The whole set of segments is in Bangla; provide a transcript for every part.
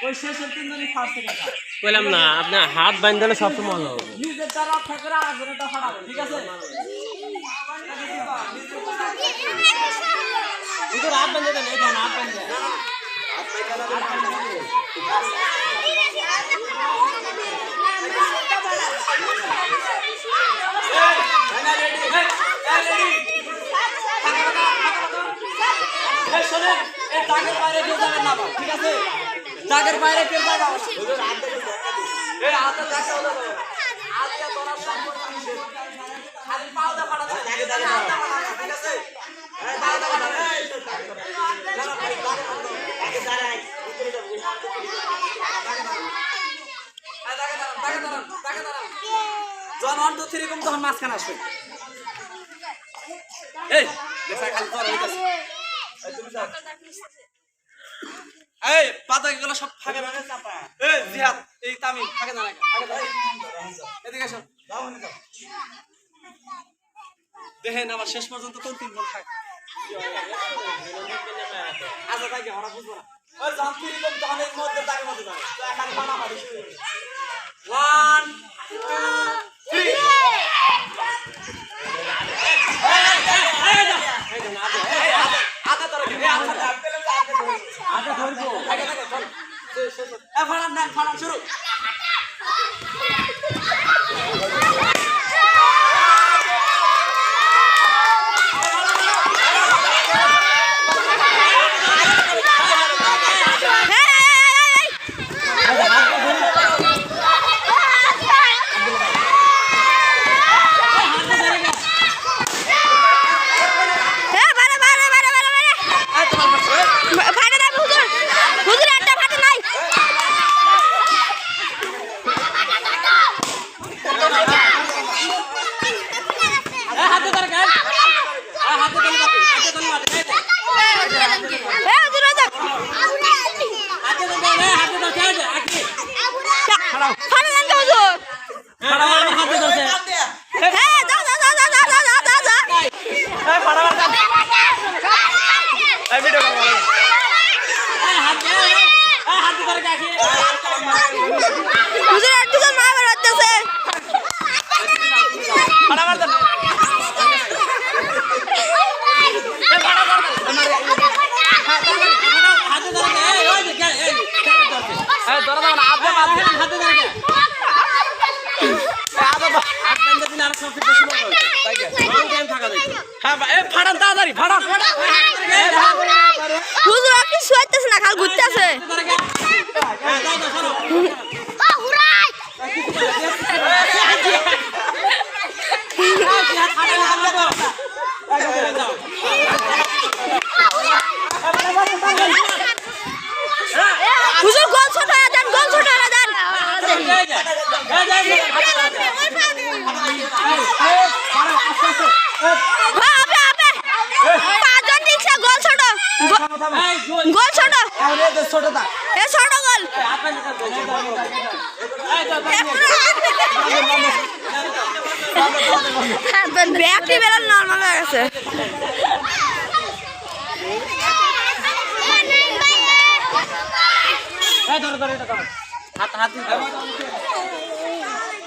ওই শেষের তিনজনই ফার্স্ট সেকেন্ড বললাম না আপনার হাত বাঁধলে সবসময় মজা হবে রক্ষা করে হারাবে আছে ঠিক আছে টাকের বাইরে কেউ যাবে না। এই হাতে দেখা হলো না। হাতে ধরার সম্পর্ক নিষেধ। খালি পাওদা ফাটাচ্ছে। খালি হাতটা ফাটাচ্ছে, ঠিক আছে? এই পাওদা ফাটাচ্ছে। এই, দাঁড়া ভাই, দাঁড়া, দাঁড়া। দাঁড়া, দাঁড়া, দাঁড়া, দাঁড়া, দাঁড়া। যখন one, two, তখন মাঝখানে আসবে এই দেখা খালি তোর হইতাছে তুমি। এই পাতা গুলো সব ফাঁকে ফাঁকে চাপা। এই জিহাদ এই তামিম ফাঁকে দাঁড়ায় এদিকে এসো দেখেন আমার শেষ পর্যন্ত কোন তিন জন থাকে? আচ্ছা তাকে ওরা বুঝব না। ওই যখন তিন জন মধ্যে তাকে মধ্যে যাবে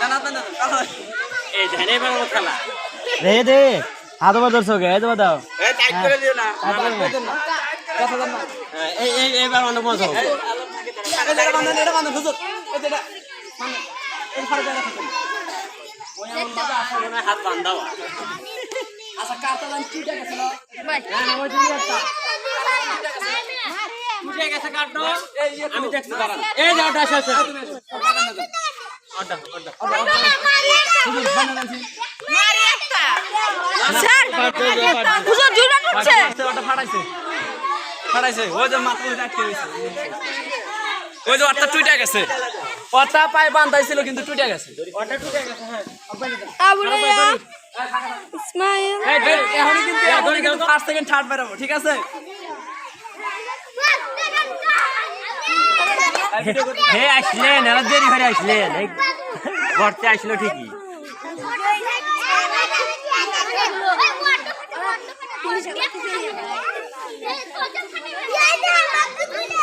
না না এই ধ্যানে বাংলা খেলা। দে হাত ওপর ধরছো গে এই তোমার দাও এই টাইট করে দিও না। কথা দেন না। হ্যাঁ, এই এইবার এটা হুজুর। এই মানে জায়গা থাকে। ওই হাত বান্ধাও আচ্ছা কাটা আমি দেখছি দাঁড়ান। যে ওটা ওটা ওটা স্যার হুজুর দুটো উঠছে ওটা ফাড়াইছে ফাড়াইছে ওই যে মাথা আটকে ওই যে ওটা টুটে গেছে। ওটা পায়ে বান্ধাইছিল কিন্তু টুটে গেছে। আবুলে ইসমাইল। এখনই কিন্তু এখনই কিন্তু ফার্স্ট সেকেন্ড থার্ড বেরাবো ঠিক আছে? হে আসলেন এরা দেরি করে আসলেন। ঘরতে আসলো ঠিকই। হ্যাঁ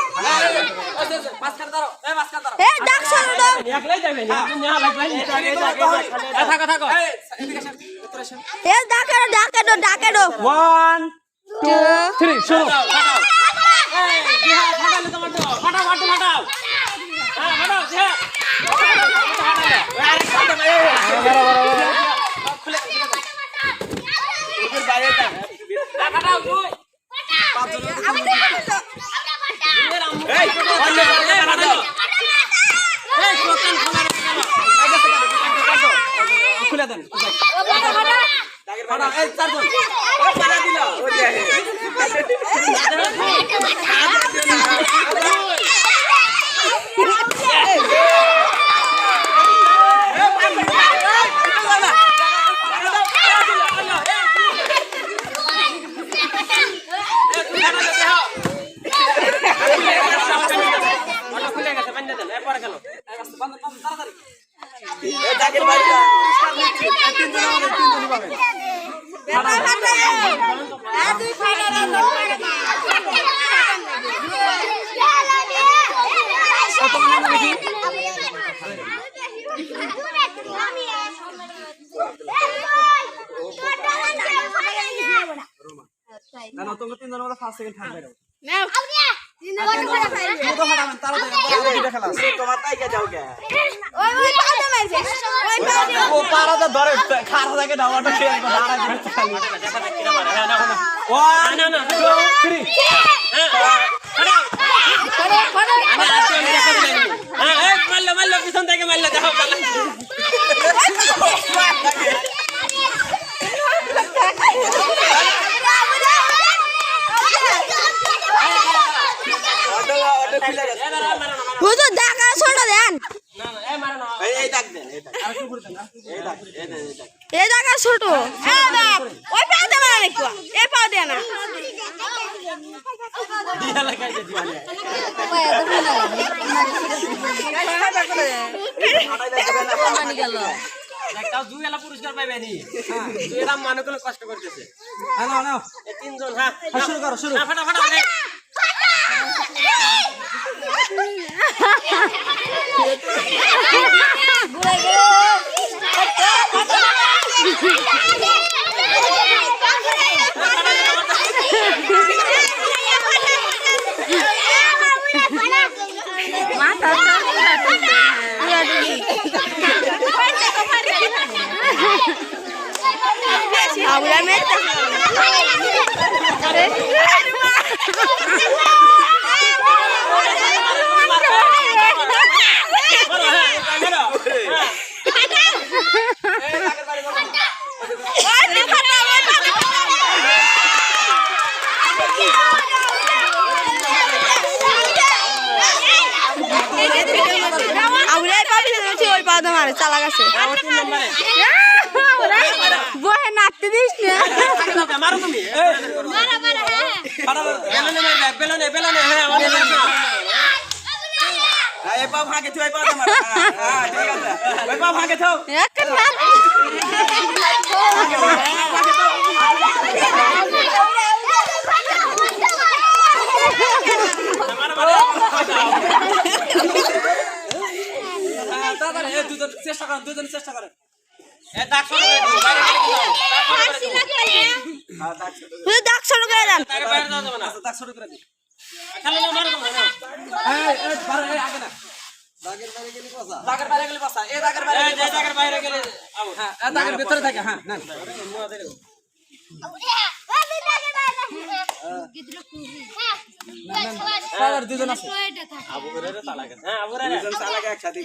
ওয়ান টু থ্রি শুরু। ফাটাও খোলা দেন দিল ওই যে খুলে গেছে বান্ধা দেন এরপরে কেন এই আস্তে, বান্ধ, বান্ধ, তাড়াতাড়ি। এই দাগের বাড়িটা পরিষ্কার নিচ্ছি। এই তিনজন আমাদের তিনজনই পাবে। না, না, তোমরা তিনজনের মধ্যে first, second, third বাইরে হও। তো ফাটাবেন, তাড়াতাড়ি, কে যাও কে? ও পাড়াতে ধরে, খাড়া থাকে না, ওটা খেয়ে একবার দাঁড়ায় দিচ্ছে খালি। One, না না two, three. হ্যাঁ মারলো মারলো পিছন থেকে মারলো দেখো। হুজুর ছোট দেন না না এই মারো না এই, ডাকা ছোট ওই পাও দে না একটু এ পাও দে না হ্যাঁ। তিনজন হ্যাঁ হ্যাঁ। হ্যাঁ, ফাটা এই। আমরা মেয়ে করো, হ্যাঁ, করো। হ্যাঁ। এই দাগের বাড়ি করো। আমরা পাবি মারে চালা গেছে নম্বরে বহে নাচতে দিস না। মারো তুমি। ফাটাবেন। বেলনে মারবে বেলনে বেলনে হ্যাঁ আমাদের মারবে। হ্যাঁ, এই পা ফাঁকে থো, এই পা তোমার। হ্যাঁ, হ্যাঁ, ঠিক আছে। ওই পা ফাঁকে থো। একটা নাচ মারো মারো হ্যাঁ, তাড়াতাড়ি, এই দুজন চেষ্টা করেন, দুজন চেষ্টা করেন। এ দাগ সরো বাইরে দাও, বাইরে বাইরে দাও। দাগ সরো বাইরে দাও। হ্যাঁ, দাগ ছোট করে। দেন না আচ্ছা, দাগ ছোট করে দিন। খেলো না মারো তোমরা যাও। এই, এই, বারে, এই, আগে না। দাগের বাইরে গেলে বাসা। দাগের বাইরে গেলে দাগের বাইরে গেলে যে বাসা। জায়গার বাইরে গেলে আবু হ্যাঁ, দাগের ভিতরে থাকে, হ্যাঁ, নেন। তাড়াতাড়ি, দুজন আছে। আবু করে তালা গেছে হ্যাঁ আবু রে দুজন চালাকে একসাথে।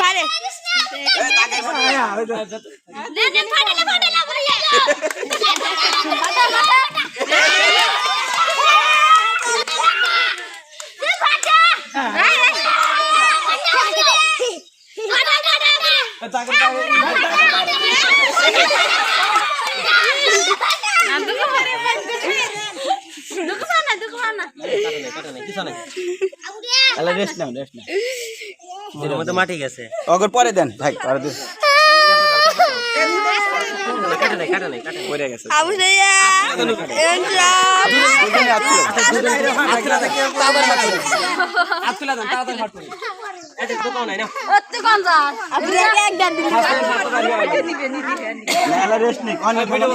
বাইরে যে- এই দাগের বাইরে- কিছু নাই রেস্ট নাও রেস্ট নাও। মধ্যে মাটি গেছে অগর পরে দেন ভাই পরে দেন রেস্ট নেই অনেক ভিডিও